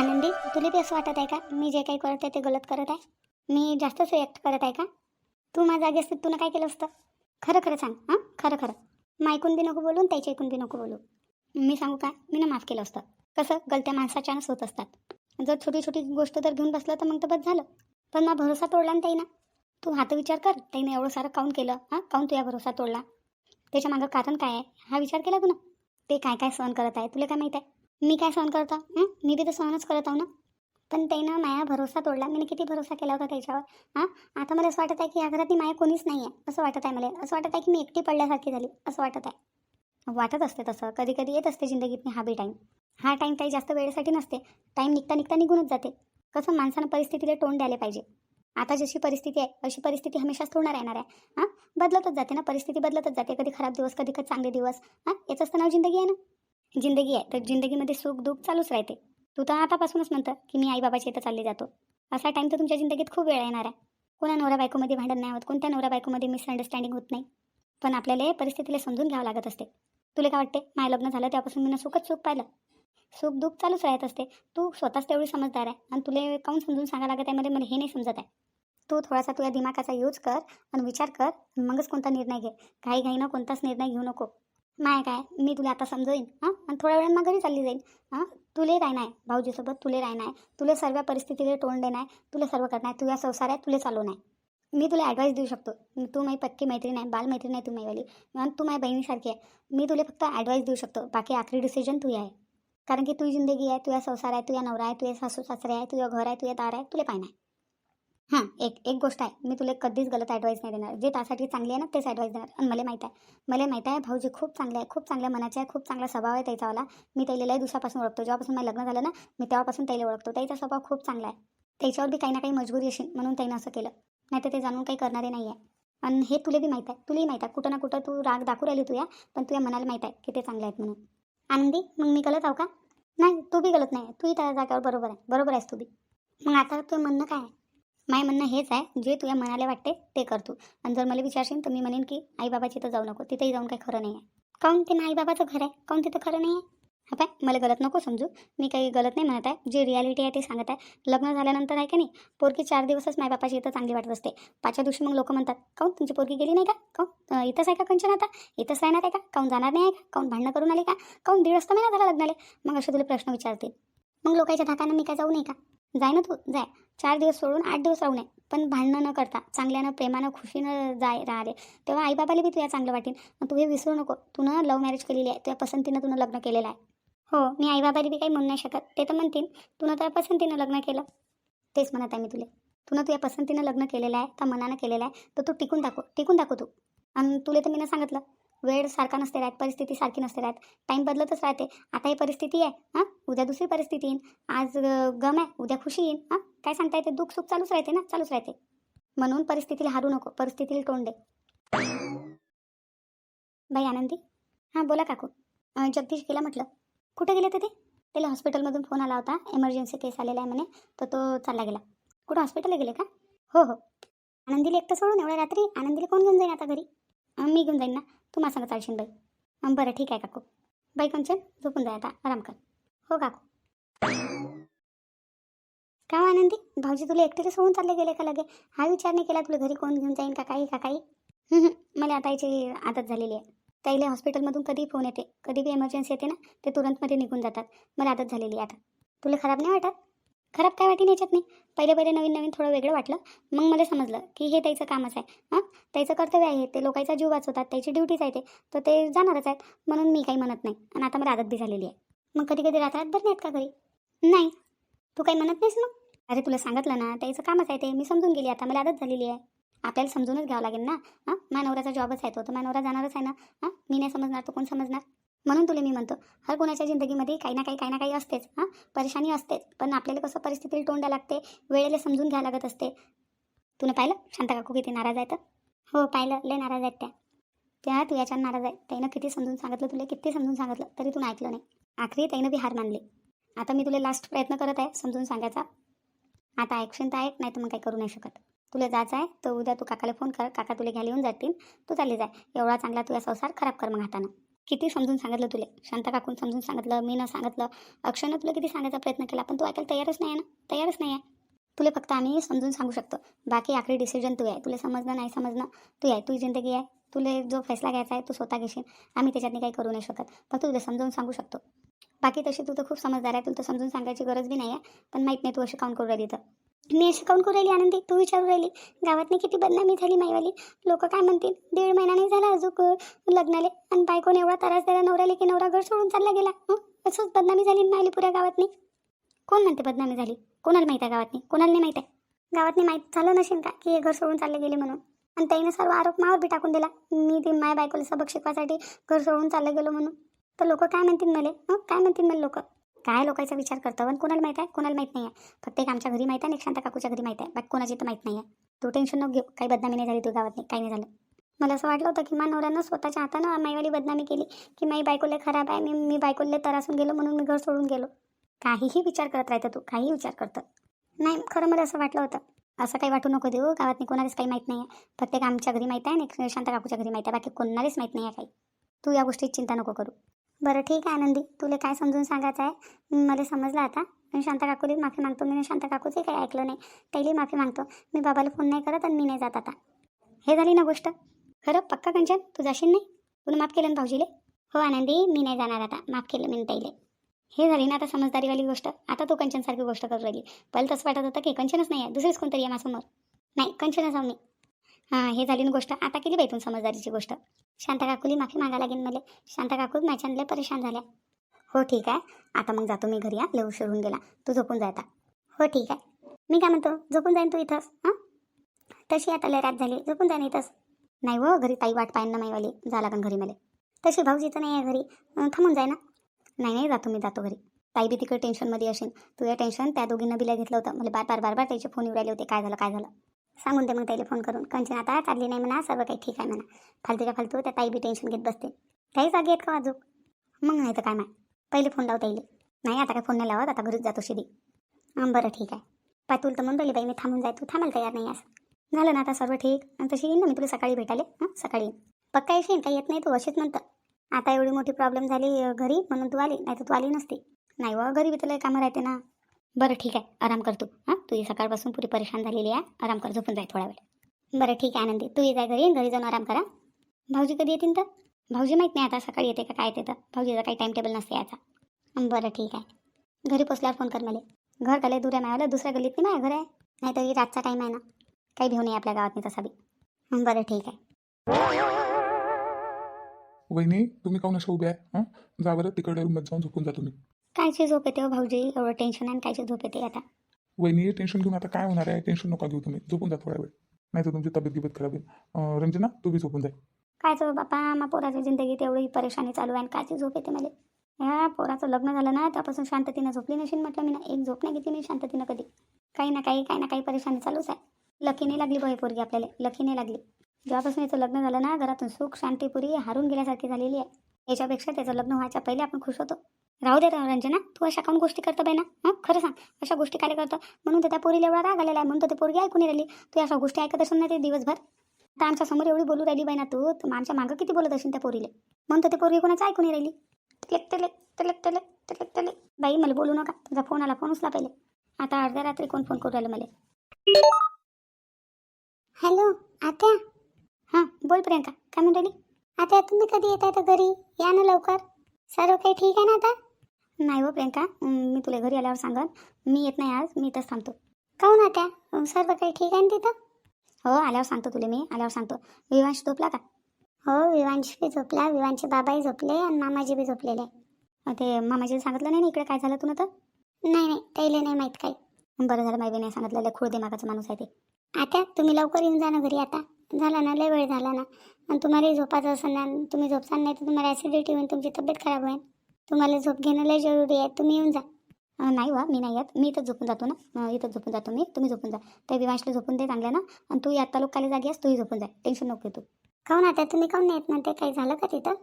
आनंदी तुला बी असं वाटत आहे का? मी जे काही करत आहे ते गलत करत आहे? मी जास्तच रिॲक्ट करत आहे का? तू माझ्या जागी असते तुला काय केलं असतं? खरं खरं सांग हां? खरं खरं. मग ऐकून बी नको बोलून त्याच्या ऐकून बी नको बोलू. मी सांगू का? मी ना माफ केलं असतं. कसं? गलत्या माणसाच्यानंच होत असतात. जर छोटी छोटी गोष्ट जर घेऊन बसलं तर मग तर बस झालं. पण मग भरोसा तोडला ना ताईना. तू हात विचार कर. ताईनं एवढं सारं काऊन केलं हां? काऊन तुझ्या भरोसा तोडला. त्याच्या मागं कारण काय आहे? हा विचार केला तू ना? ते काय काय सहन करत आहे? तुला काय माहीत आहे? मी काय सहन करतो? मी बी तर सहनच करत आहो ना. पण त्यानं माया भरोसा तोडला. मी किती भरोसा केला होता त्याच्यावर? हां? आता मला असं वाटत आहे की या घरात माया कोणीच नाही आहे असं वाटत आहे मला. असं वाटत आहे की मी एकटी पडल्यासारखी झाली. असं वाटत आहे. वाटत असते तसं. कधी कधी येत असते जिंदगीत हा बी टाईम हा टाईम काही जास्त वेळेसाठी नसते. टाईम निघता निघता निघूनच जाते. कसं माणसानं परिस्थितीला तोंड द्यायला पाहिजे. आता जशी परिस्थिती आहे अशी परिस्थिती हमेशाच थोडणार राहणार आहे. हां? बदलतच जाते ना. परिस्थिती बदलतच जाते. कधी खराब दिवस कधी कधी चांगले दिवस. हां? याचंच तर नाव जिंदगी आहे ना. जिंदगी आहे तर जिंदगीमध्ये सुख दुःख चालूच राहते. तू तर आतापासूनच म्हणतं की मी आईबाबाच्या इथं चालली जातो. असा टाईम तर तुमच्या जिंदगीत खूप वेळ येणार आहे. कोणा नवरा बायकोमध्ये भांडण नाही होत कोणत्या नवरा बायकोमध्ये मिसअंडरस्टँडिंग होत नाही. पण आपल्याला हे परिस्थितीला समजून घ्यावं लागत असते. तुला काय वाटते? माय लग्न झालं त्यापासून मी सुखच सुख पाहिलं. सुख दुःख चालूच राहत असते. तू स्वतःच तेवढी समजदार आहे आणि तुला काऊन समजून सांगायला लागत आहे? मध्ये मला हे नाही समजत आहे. तू थोडासा तुझ्या दिमागाचा यूज कर आणि विचार कर मगच कोणता निर्णय घे. काही घाईनं कोणताच निर्णय घेऊ नको. माय काय मी तुला आता समजवीन हां? आणि थोड्या वेळानं मग घरी चालली जाईन. हां? तुले काय नाही भाऊजीसोबत तुले राहणार आहे तुला सर्व परिस्थितीला तोंड देणार आहे तुला सर्व करणार आहे तुझ्या संसार आहे तुला चालवणार नाही. मी तुला ॲडवाईस देऊ शकतो. तू माझी पक्की मैत्रीण आहे बाल मैत्रीण आहे तू माईवाली आणि तू माझ्या बहिणीसारखी आहे. मी तुला फक्त ॲडवाईस देऊ शकतो. बाकी आखरी डिसिजन तू आहे. कारण की तुझी जिंदगी आहे तुझ्या संसार आहे तुझ्या नवरा आहे तुझे सासू सासरे आहे तुझं घर आहे तुझ्या दार आहे तुला पाहिजे हां एक एक गोष्ट आहे. मी तुला कधीच गलत ॲडवाईस नाही देणार. जे त्यासाठी चांगली आहे ना तेच ॲडवाईस देणार. आणि मला माहीत आहे. मला माहीत आहे भाऊजी खूप चांगले आहे खूप चांगल्या मनाचे आहे खूप चांगला स्वभाव आहे त्याच्यावाला. मी त्याला लय दिवसापासून ओळखतो. जेव्हापासून माझं लग्न झालं ना मी तेव्हापासून त्याला ओळखतो. त्याचा स्वभाव खूप चांगला आहे. त्याच्यावर बी काही ना काही मजबुरी असेल म्हणून त्यानं असं केलं. नाही तर ते जाणून काही करणारे नाही आहे आणि हे तुला बी माहीत आहे. तुलाही माहीत आहे. कुठं ना कुठं तू राग दाखवू राहिली तुया पण तुझ्या मनाला माहीत आहे की ते चांगले आहेत म्हणून. आनंदी मग मी गलत आहो का? नाही तू बी गलत नाही. तूही त्या जागेवर बरोबर आहे. बरोबर आहेस तू बी. मग आता तुझं म्हणणं काय आहे? माय म्हणणं हेच आहे जे तुझ्या मनाला वाटते ते कर तू. आणि जर मला विचारशील तर मी म्हणेन की आई बाबाची इथं जाऊ नको तिथेही जाऊन काही खरं नाही आहे काऊन ते आईबाबाचं घर आहे? काऊन तिथं खरं नाही आहे हा पाय मला गलत नको समजू. मी काही गलत नाही म्हणत आहे. जे रियालिटी आहे ते सांगत आहे. लग्न झाल्यानंतर आहे का नाही पोरगी चार दिवसच मायबापाची इथं चांगली वाटत असते. पाचव्या दिवशी मग लोक म्हणतात काऊन तुमची पोरगी गेली नाही का? काऊन इथंच आहे का कंचन आता? इथंच राहणार आहे का? काऊन जाणार नाही आहे का? काऊन भांडणं करून आले का? काऊन दीड वाजता महिना झाला लग्नाले? मग असे तुला प्रश्न विचारतील. मग लोकांच्या धाकानं मी काय जाऊ नये का? जाय ना तू जाय. चार दिवस सोडून आठ दिवस राहू नये. पण भांडणं न करता चांगल्यानं प्रेमानं खुशीनं जाय राहिले तेव्हा आईबाबाला बी तुझ्या चांगलं वाटेल. मग तू हे विसरू नको. तू ना लव्ह मॅरेज केलेली आहे. तुझ्या पसंतीनं तुनं लग्न केलेलं आहे. हो मी आईबाबाला बी काही म्हणू नाही शकत. ते तर म्हणतील तुनं तुझ्या पसंतीनं लग्न केलं. तेच म्हणत आहे मी तुला. तुनं तुझ्या पसंतीनं लग्न केलेलं आहे का मनानं केलेलं आहे तर तू टिकून दाखव टिकून दाखव तू. आणि तुला तर मी सांगितलं वेळ सारखा नसते राहत परिस्थिती सारखी नसते राहत. टाईम बदलतच राहते. आता ही परिस्थिती आहे हां? उद्या दुसरी परिस्थिती येईन. आज गम आहे. उद्या खुशी येईन हां? काय सांगता येते? दुःख सुख चालूच राहते ना? चालूच राहते. म्हणून परिस्थितीला हारू नको. परिस्थितीला तोंड दे. बाई आनंदी? हां बोला काकू. जगदीश गेला म्हटलं. कुठे गेले ते? त्याला हॉस्पिटलमधून फोन आला होता. एमर्जन्सी केस आलेला आहे म्हणे. तर तो चालला गेला. कुठं? हॉस्पिटलला गेले का? हो हो. आनंदीला एकटं सोडून एवढ्या रात्री आनंदीला कोण घेऊन जाईन आता घरी? मी घेऊन जाईन ना? तू माझं चालशील बाई. बरं ठीक आहे काकू. बाई कंचन झोपून जाय आता. आराम कर. हो काकू. का हो आनंदी? भाऊजी तुला एकटेच होऊन चालले गेले का लगे? हा विचार नाही केला तुला घरी कोण घेऊन जाईन का काही का काही? मला आता याची आदत झालेली आहे. त्याला हॉस्पिटलमधून कधी फोन येते. कधी बी एमर्जन्सी येते ना ते तुरंतमध्ये निघून जातात. मला आदत झालेली आहे आता. तुला खराब नाही वाटत? खराब काय वाटेन याच्यात नाही. पहिले पहिले नवीन नवीन थोडं वेगळं वाटलं. मग मला समजलं की हे त्याचं कामच आहे. हां? त्याचं कर्तव्य आहे ते. लोकांचा जीव वाचवतात. त्याची ड्युटीच आहे ते. तर ते जाणारच आहेत. म्हणून मी काही म्हणत नाही. आणि आता मला आदत बी झालेली आहे. मग कधी कधी रात्रात बरं नाहीत का घरी? नाही. तू काही म्हणत नाहीस मग? अरे तुला सांगितलं ना त्याचं कामच आहे ते. मी समजून गेली. आता मला आदत झालेली आहे. आपल्याला समजूनच घ्यावं लागेल ना? हां? मानवराचा जॉबच आहे तो. तर मानवरा जाणारच आहे ना? हां? मी नाही समजणार. तो कोण समजणार? म्हणून तुला मी म्हणतो हर कोणाच्या जिंदगीमध्ये काही ना काही काही ना काही असतेच हां? परेशानी असतेच. पण आपल्याला कसं परिस्थितीला तोंड द्यावं लागते वेळेला समजून घ्यावं लागत असते. तुला पाहिलं? शांता काकू किती नाराज आहेत हो? पाहिलं. लय नाराज आहेत त्या. त्या तू याच्या नाराज आहे. त्यानं किती समजून सांगितलं तुला? किती समजून सांगितलं? तरी तू ऐकलं नाही. आखरी त्यानं बी हार मानली. आता मी तुला लास्ट प्रयत्न करत आहे समजून सांगायचा. आता ऐकशील तर आहे नाही तर मग काही करू नाही शकत. तुला जायचं आहे तर उद्या तू काकाला फोन कर. काका तुला घ्यायला येऊन जातील. तू चालली जाय एवढा चांगला तुझा संसार खराब कर मग हातानं. किती समजून सांगितलं तुले? शांता काकून समजून सांगितलं मी न सांगितलं अक्षयनं तुला किती सांगायचा प्रयत्न केला? पण तू ऐकायला तयारच नाही आहे ना? तयारच नाही आहे. तुला फक्त आम्ही समजून सांगू शकतो. बाकी आखरी डिसिजन तू आहे. तुला समजणं नाही समजणं तू आहे. तुझी जिंदगी आहे. तुला जो फैसला घ्यायचा आहे तू स्वतः घेशील. आम्ही त्याच्यातनी काही करू नाही शकत. फक्त तुला समजावून सांगू शकतो. बाकी तशी तू तर खूप समजदार आहे. तुला तर समजून सांगायची गरज बी नाही आहे. पण माहीत नाही तू अशी काउंट करू राहिली तर मी अशी काऊन करू राहिली आनंदी? तू विचारू राहिली. गावातनी किती बदनामी झाली माईवाली. लोक काय म्हणतील? दीड महिना नाही झाला अजून लग्नाले. आणि बायकोने एवढा त्रास द्यायला नवऱ्याला की नवरा घर सोडून चालला गेला. असंच बदनामी झाली माहिली पुऱ्या गावातनी कोण म्हणते बदनामी झाली? कोणाला माहीत आहे गावातनी कोणाला नाही माहीत आहे? गावातनी माहीत झालं नसेल का की हे घर सोडून चालले गेले म्हणून? आणि त्याने सर्व आरोप मावर बी टाकून दिला. मी ती माय बायकोला सबक शिकवासाठी घर सोडून चाललं गेलो म्हणून. तर लोक काय म्हणतील मला? काय म्हणतील मला लोक? काय लोकांचा विचार करतं? पण कोणाला माहीत आहे? कोणाला माहीत नाही आहे. फक्त एक आमच्या घरी माहीत आहे आणि एक शांता काकूच्या घरी माहीत आहे. बाकी कोणाची तर माहीत नाही आहे. तू टेन्शन नको घेऊ. काही बदनामी नाही झाली तू गावात. नाही काही नाही झालं. मला असं वाटलं होतं की मा नवऱ्यानं स्वतःच्या हातानं माईवाली बदनामी केली. की माई बायकोले खराब आहे. मी मी बायकोले तरासून गेलो म्हणून मी घर सोडून गेलो. काहीही विचार करत राहतं तू. काहीही विचार करतं. नाही खरं मला असं वाटलं होतं. असं काही वाटू नको देऊ. गावात कोणालाच काही माहीत नाही आहे. फक्त एक आमच्या घरी माहीत आहे आणि शांता काकूच्या घरी माहीत आहे. बाकी कोणालाच माहीत नाही आहे काही. तू या गोष्टीत चिंता नको करू. बरं ठीक आहे आनंदी. तुला काय समजून सांगायचं आहे? मला समजलं आता. मी शांता काकूली माफी मागतो. मी शांता काकूचंही काही ऐकलं नाही. त्याला माफी मागतो. मी बाबाला फोन नाही करत आणि मी नाही जात आता. हे झाली ना गोष्ट? खरं? पक्का कंचन? तू जाशील नाही? तुला माफ केलं ना भाऊजीले? हो आनंदी मी नाही जाणार आता. माफ केलं मी ताईले हे झाली ना आता समजदारीवाली गोष्ट. आता तू कंचनसारखी गोष्ट करू राहिली. पहिलं तसं वाटत होतं की कंचनच नाही आहे. दुसरीच कोणतरी आहे माझ्यासमोर. नाही कंचनच आहो मी. हां हे झाली ना गोष्ट. आता केली बाई तुम्ही समजदारीची गोष्ट. शांता काकूली माफी मागा लागेल मला. शांता काकू माझ्यानले परेशान झाल्या. हो ठीक आहे. आता मग जातो मी घरी या लय उशीर होऊन गेला. तू झोपून जाता हो ठीक आहे. मी काय म्हणतो? झोपून जाईन तू इथंच हां? तशी आता लय रात झाली. झोपून जाईन इथंच. नाही हो घरी ताई वाट पाहिन ना माईवाली. जा लागन घरी मला. तशी भाऊजीचं नाही आहे घरी. थांबून जाय ना. नाही नाही जातो मी जातो घरी. ताई बी तिकडे टेन्शनमध्ये असेल तुझ्या टेन्शन त्या दोघींना बिला घेतलं होतं. मला बार बार बार बार त्याचे फोन येऊ राहिले होते. काय झालं काय झालं? सांगून दे मग त्याला फोन करून. कंचन आता चालली नाही म्हणा सर्व काही ठीक आहे म्हणा. फालतूच्या फालतू त्या ताई बी टेन्शन घेत बसते. ताई जागे आहेत का वाजू मग नाही तर काय नाही पहिले फोन लावता येईल नाही आता काय फोन नाही लावत आता घरीच जातो शिदी. बरं ठीक आहे. पाय तुला तर म्हणून राहिली बाई मी थांबून जाय तू. थांबायला तयार नाही असं झालं ना आता सर्व ठीक. आणि तशी येईन ना मी तुला सकाळी भेटाले हां सकाळी पक्का येशील? काही येत नाही तू अशीच म्हणतं. आता एवढी मोठी प्रॉब्लेम झाली घरी म्हणून तू आली. नाही तर तू आली नसती. नाही व घरी बी तुला कामं राहते ना. बरं ठीक आहे आराम कर तू. हां तुझी सकाळपासून पुरी परेशान झालेली आहे. आराम कर झोपून जाय थोडा वेळ. बरं ठीक आहे आनंदी. तू ये जाय घरी घरी जाऊन आराम करा. भाऊजी कधी येतील तर? भाऊजी माहीत नाही आता सकाळी येते का काय येते तर. भाऊजीचा काही टाईम टेबल नसते याचा. बरं ठीक आहे. घरी पोचल्यावर फोन कर मला. घर का दूर आहे मायाला दुसऱ्या गल्लीत नाही माझ्या घर आहे. नाही तरी रातचा टाईम आहे ना. काही भेऊ नाही आपल्या गावात नाही तसा बी. बरं ठीक आहे. वहिनी तुम्ही काऊन अशा उभ्या आहे? हां? जा बरं तिकडे रूममध्ये जाऊन झोपून जा तुम्ही. कायची झोप येते हो भाऊजी? एवढं टेन्शन आहे आणि कायची झोप येते आता? वहिनी टेन्शन घेऊन आता काय होणार आहे? टेन्शन नका घेऊ तुम्ही. झोपून जा थोडा वेळ. नाही तर तुमची तब्येत गिबत खराब होईल. अं, रंजना तू बी झोपून जाय कायचं बापा मा पोराच्या जिंदगीत एवढी परेशानी चालू आहे आणि कायची झोप येते मला? ह्या पोराचं लग्न झालं ना त्यापासून शांततेनं झोपली नशील म्हटलं मी ना. एक झोप नाही घेतली मी शांततेनं कधी. काही ना काही काही ना काही परेशानी चालूच आहे. लकी नाही लागली बाई पोरगी आपल्याला. लकी नाही लागली. जेव्हापासून याचं लग्न झालं ना घरातून सुख शांतीपुरी हारून गेल्यासारखी झालेली आहे. याच्यापेक्षा त्याचं लग्न व्हायच्या पहिले आपण खुश होतो. राहू दे रंजना तू अशा काऊन गोष्टी करतो बाई ना? हां? खरं सांग अशा गोष्टी काय करतो? म्हणून तर त्या पोरीला एवढा राग आलेला आहे म्हणून तर ते पोरगी ऐकून राहिली. तू अशा गोष्टी ऐकत असेल ना ते दिवसभर. तर आमच्यासमोर एवढी बोलू राहिली बाई ना तू तर मग आमच्या मागं किती बोलत असेल त्या पोरीला? म्हणून तर ते पोरगी कोणाचं ऐकून राहिली. तलेक तलेक तलेक तलेक तलेक तलेक बाई मला बोलू नका. तुझा फोन आला फोन उचला पहिले. आता अर्ध्या रात्री कोण फोन करू राहिलं मला? हॅलो आत्या? हां बोल प्रियंका. काय म्हणून राहिली? आता तुम्ही कधी येत आहे तर घरी? या ना लवकर. सर्व काही ठीक आहे ना आता? नाही हो प्रियंका मी तुला घरी आल्यावर सांगन. मी येत नाही आज मी इथंच थांबतो. काहून आता सर्व काही ठीक आहे ना तिथं? हो आल्यावर सांगतो तुला मी आल्यावर सांगतो. विवांश झोपला का? हो विवांश बी झोपला विवांचे बाबाही झोपले आणि मामाजी बी झोपलेले. ते मामाजी सांगितलं नाही ना इकडे काय झालं तुला तर? नाही नाही त्याला नाही माहीत काही. बरं झालं माहिती नाही सांगितलं लय खूळ दिमागाचा माणूस आहे ते. आता तुम्ही लवकर येऊन जा ना घरी आता. झाला ना लय वेळ झाला ना. आणि तुम्हाला झोपायचं असं ना तुम्ही झोपसान नाही तर तुम्हाला ॲसिडिटी होईल तुमची तब्येत खराब होईल. तुम्हाला झोप घेणं लय जरुरी आहे. तुम्ही येऊन जा. नाही वा मी नाही येत. मी इथंच झोपून जातो ना? इथं इथंच झोपून जातो मी. तुम्ही झोपून जा. त्या विवांशला झोपून दे चांगलं ना. आणि तू आता लोकाला जागी आहेस तूही झोपून जा. टेन्शन नको तू. काहून आता? तुम्ही काहून नाही येत ते काही झालं का तिथं?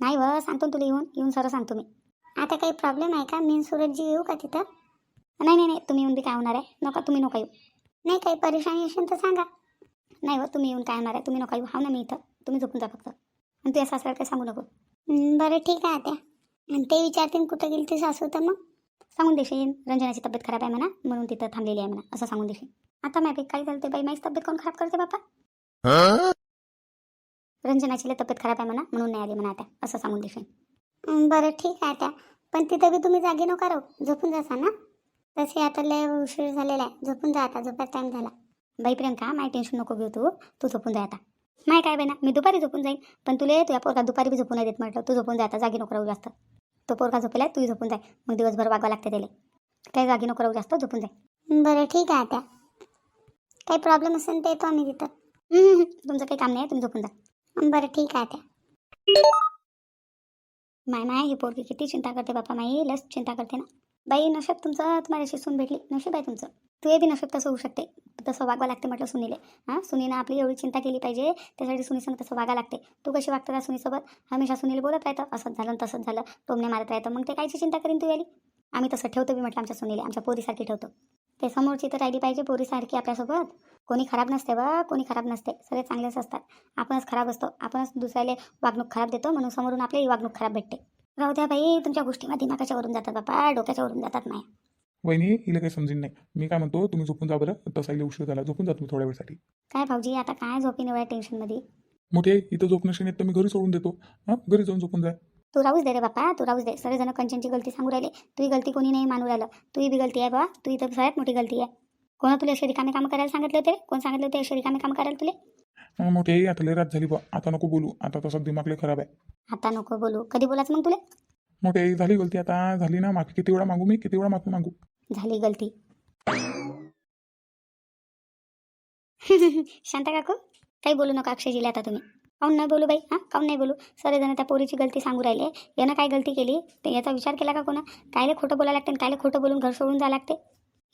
नाही व सांगतो तुला येऊन. येऊन सरळ सांगतो मी. आता काही प्रॉब्लेम आहे का? मी सूरजजी येऊ का तिथं? नाही नाही नाही. तुम्ही येऊन बी काय होणार आहे? नका तुम्ही नका येऊ. नाही काही परेशानी असेल तर सांगा. नाही हो तुम्ही येऊन काय होणार आहे? तुम्ही नका येऊ. हा ना मी इथं. तुम्ही झोपून जा फक्त. आणि तू या सासऱ्याला काही सांगू नको. बरं ठीक आहे आता. आणि ते विचारतील कुठं गेली ते सासू तर मग. सांगून देशील रंजनाची तब्येत खराब आहे म्हणा म्हणून तिथं थांबलेली आहे म्हणा असं सांगून देशील. आता माहिती काय झालं ते बाई माझी तब्येत कोण खराब करते बापा? रंजनाची लय तब्येत खराब आहे म्हणा म्हणून नाही आली म्हणा आता असं सांगून देशील. बरं ठीक आहे त्या पण तिथं बी तुम्ही जागे नका राहू झोपून जासा ना तसे आता लय उशीर झालेला आहे झोपून जा आता झोपायचा टाईम झाला. बाई प्रियंका माय टेन्शन नको घेऊ तू तू झोपून जा आता. माय काय बाई ना मी दुपारी झोपून जाईन पण तुला तुझ्या पोरका दुपारी बी झोपून देत म्हटलं तू झोपून जा आता जागी नको राहू जास्त. तो पोरगा झोपेला तू झोपून जाय. मग दिवसभर वागावं लागते त्याला. काही जागी नको राहू जास्त झोपून जाय. बरं ठीक आहे आता. काही प्रॉब्लेम असेल तर येतो आम्ही तिथं. तुमचं काही काम नाही तुम्ही झोपून जा. बरं ठीक आहे आता. माय माय ही पोरगी किती चिंता करते बापा माई. लस चिंता करते ना. बाई नशेब तुमचं तुम्हाला सून भेटली. नशीब आहे तुमचं. तू बी नशीब तसं होऊ शकते. तसं वागावं लागते म्हटलं सुनीले. हां सुनीनं आपली एवढी चिंता केली पाहिजे त्यासाठी सुनीसंग तसं वागा लागते. तू कशी वागतं सुनीसोबत? हमेशा सुनील बोलत राहतं असंच झालं तसंच झालं. टोमने मारत राहतं. मग ते कायची चिंता करीन तू याली? आम्ही तसं ठेवतो मी म्हटलं आमच्या सुनीले. आमच्या पोरीसारखी ठेवतो. ते समोरची तर राहिली पाहिजे पोरीसारखी आपल्यासोबत. कोणी खराब नसते व कोणी खराब नसते. सगळे चांगलेच असतात. आपणच खराब असतो. आपणच दुसऱ्याला वागणूक खराब देतो म्हणून समोरून आपल्याही वागणूक खराब भेटते. राहू द्या बाई तुमच्या गोष्टी माझ्या दिमागाच्या वरून जातात बापा डोक्याच्या वरून जातात माया. वहिनी हिला काही समजेन नाही. मी काय म्हणतो तुम्ही झोपून जा बरं तसा हिला उशीर झाला झोपून जा तुम्ही थोड्या वेळसाठी. काय भाऊजी आता काय झोपीन एवढ्या टेन्शनमध्ये मोठे आहे, इथं झोप नसेल येत तर मी घरी सोडून देतो. हां? घरी जाऊन झोपून जाय तू राहूच दे रे बापा तू राहूच दे. सगळेजण कंचनची गलती सांगू राहिले. तुही गलती कोणी नाही मानू राहिलं. तुही बी गलती आहे बा तू इथं सगळ्यात मोठी गलती आहे. कोणा तुला असे रिकामे कामं करायला सांगितले होते रे? कोण सांगितले होते असे रिकामे कामं करायला तुले? मोठे आहे, आता लय रात झाली बा आता नको बोलू. आता तसा दिमाग लय खराब आहे. आता नको बोलू. कधी बोलायचं मग तुले? मोठे झाली गलती. आता झाली ना माफी. किती वेळा मागू मी? किती वेळा माफी मागू? झाली गलती. शांता काकू काही बोलू नका अक्षयजीला आता तुम्ही. काऊन नाही बोलू बाई? हां? काऊन नाही बोलू? सगळेजण त्या पोरीची गलती सांगू राहिले. यानं काय गलती केली? ते याचा विचार केला का कोणा? कायले खोटं बोलायला लागते आणि कायले खोटं बोलून घर सोडून जावं लागते?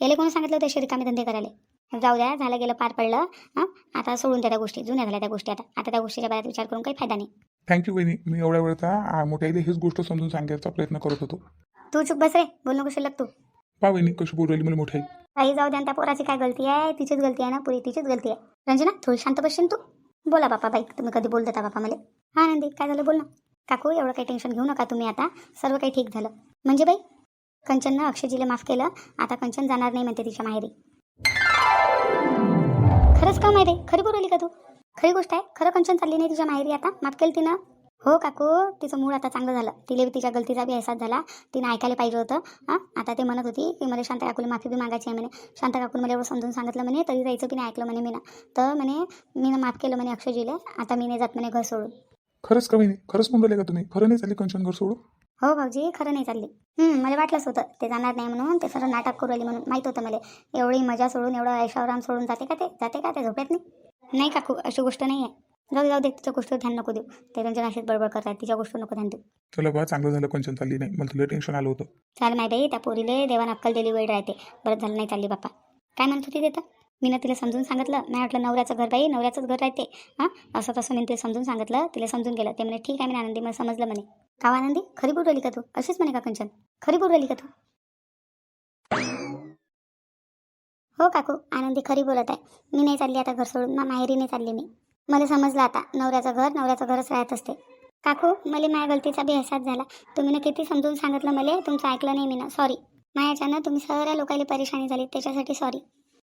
याला कोणी सांगितलं होतं असे रिकामे धंदे करायला? जाऊ द्या झालं गेलं पार पडलं. हां? आता सोडून द्या त्या गोष्टी जुन्या झाल्या त्या गोष्टी आता. आता त्या गोष्टीच्या बाहेर विचार करून काही फायदा नाही. थँक्यू वहिनी. मी एवढ्या वेळचा मोठ्या आईला हीच गोष्ट समजून सांगायचा प्रयत्न करत होतो. तू चुप बस रे बोल नको शिल्लक तू. पा वहिनी कशी बोलू राहिली मला मोठ्या आई. काही जाऊ द्या आणि त्या पोराची काय गलती आहे? तिचीच गलती आहे ना पुरी तिचीच गलती आहे. रंजना थोडी शांत बसशील तू? बोला बापा बाई तुम्ही कधी बोल देता बापा मला हा नंदी काय झालं बोल ना. काकू एवढं काही टेन्शन घेऊ नका तुम्ही आता. सर्व काही ठीक झालं. म्हणजे बाई कंचननं अक्षयजीला माफ केलं. आता कंचन जाणार नाही म्हणते तिच्या माहेरी. खरंच का माहिती? खरी बोलवली का तू? खरी गोष्ट आहे खरं कंचन चालली नाही तुझ्या माहेरी आता. माफ केलं तिनं. हो काकू तिचं मूड आता चांगलं झालं. तिला बी तिच्या गलतीचा बी अहसास झाला. तिनं ऐकायला पाहिजे होतं. हां? आता ते म्हणत होती की मला शांता काकूला माफी बी मागायची आहे म्हणे. शांता काकून मला एवढं समजून सांगितलं म्हणे तरी जायचं की नाही ऐकलं म्हणे मी ना तर म्हणे मी माफ केलं म्हणे अक्षयजीला. आता मी नाही जात म्हणे घर सोडून. खरंच कमी नाही खरंच म्हणून का तुम्ही? खरं नाही चालली कंचन घर सोडून? हो भाऊजी खरं नाही चालली. मला वाटलंच होतं. ते जाणार नाही म्हणून ते सर्व नाटक करू राहिली म्हणून. माहीत होतं मला. एवढी मजा सोडून एवढं ऐशावराम सोडून जाते का ते? जाते का ते? झोपेत नाही? नाही काकू अशी गोष्ट नाही आहे जाऊ जाऊ दे तिच्या गोष्टीवर ध्यान नको देऊ. ते रंजन अशीच बडबड करतात. तिच्या गोष्टीवर नको ध्यान देऊ. चला बा चांगलं झालं कंचन चालली नाही. मला तुला टेन्शन आलं होतं. चाल माय बाई त्या पोरीले देवान अक्कल दिली वेळ राहते. बरं झालं नाही चालली बाप्पा. काय म्हणत होती तिथं मी ना तिला समजून सांगितलं. नाही वाटलं नवऱ्याचं घर बाई नवऱ्याचंच घर राहते. हां? असं तसं मी तिला समजून सांगितलं. तिला समजून गेलं. ते म्हणे ठीक आहे मी आनंदी मला समजलं म्हणे. का आनंदी खरी बोल राहिली का तू? अशीच म्हणे का कंचन खरी बोल राहिली का तू? हो काकू आनंदी खरी बोलत आहे. मी नाही चालली आता घर सोडून ना माहेरी नाही चालली मी. मला समजलं आता नवऱ्याचं घर नवऱ्याचं घरच राहत असते. काकू मला माझ्या गलतीचा बी अहसास झाला. तुम्ही ना किती समजून सांगितलं मला? तुमचं ऐकलं नाही मी ना सॉरी माझ्याच्यानं तुम्ही सगळ्या लोकांना परेशानी झाली त्याच्यासाठी सॉरी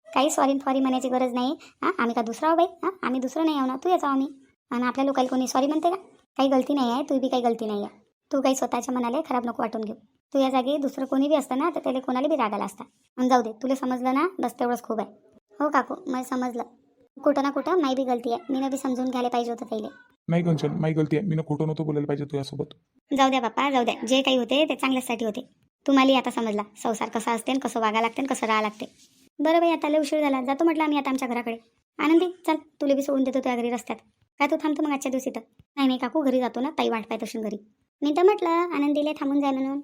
काही सॉरी फॉरी म्हणायची गरज नाही. हां आम्ही का दुसरा हो बाई? हां आम्ही दुसरं नाही आहो ना? तू याचा आम्ही. आणि आपल्या लोकांना कोणी सॉरी म्हणते का? काही गलती नाही आहे तू बी काही गलती नाही आहे. तू काही स्वतःच्या मनाला खराब नको वाटून घेऊ. तू या जागी दुसरं कोणी बी असतं ना तर त्याला कोणाला बी रागाला असता. आणि जाऊ दे तुला समजलं ना? बस तेवढंच खूप आहे. हो काकू मला समजलं. कुठं ना कुठं माही बी गलती आहे. मी बी समजून घ्यायला पाहिजे होतं त्याला. नाही कंचन माझी गलती आहे. मी खोटं नव्हतं बोलायला पाहिजे तुझ्यासोबत. जाऊ द्या बाप्पा जाऊ द्या. जे काही होते ते चांगल्यासाठी होते. तुम्हाला आता समजला. संसार कसा असते आणि कसं वागा लागते आणि कसं राहा लागते. बरं बाई आता लय उशीर झाला. जातो म्हटलं आम्ही आता आमच्या घराकडे. आनंदी चल तुला बी सोडून देतो तुझ्या घरी रस्त्यात. काय तू थांबतो मग आजच्या दिवशी तर नाही नाही काकू घरी जातो ना. ताई वाट पाहत असेल घरी. मी तर म्हटलं आनंदीला थांबून जाय म्हणून.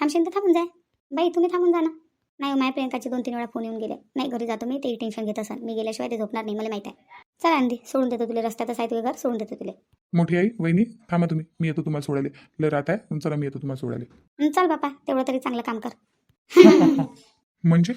थांबशील तर थांबून जाय. बाई तुम्ही थांबून जा ना. नाही हो, माझ्या प्रियंकाचे दोन तीन वेळा फोन येऊन गेले. नाही घरी जातो मी ते टेन्शन घेत असेल मी गेल्याशिवाय ते झोपणार नाही मला माहिती आहे. चल आनंदी सोडून देतो तुला. रस्त्यातच आहे तुझे घर सोडून देतो तुला. मोठी आई वहिनी थांबा तुम्ही. मी येतो तुम्हाला सोडायला. लय रात आहे. चला मी येतो तुम्हाला सोडायला. हं, चल बापा तेवढं तरी चांगलं काम कर. म्हणजे?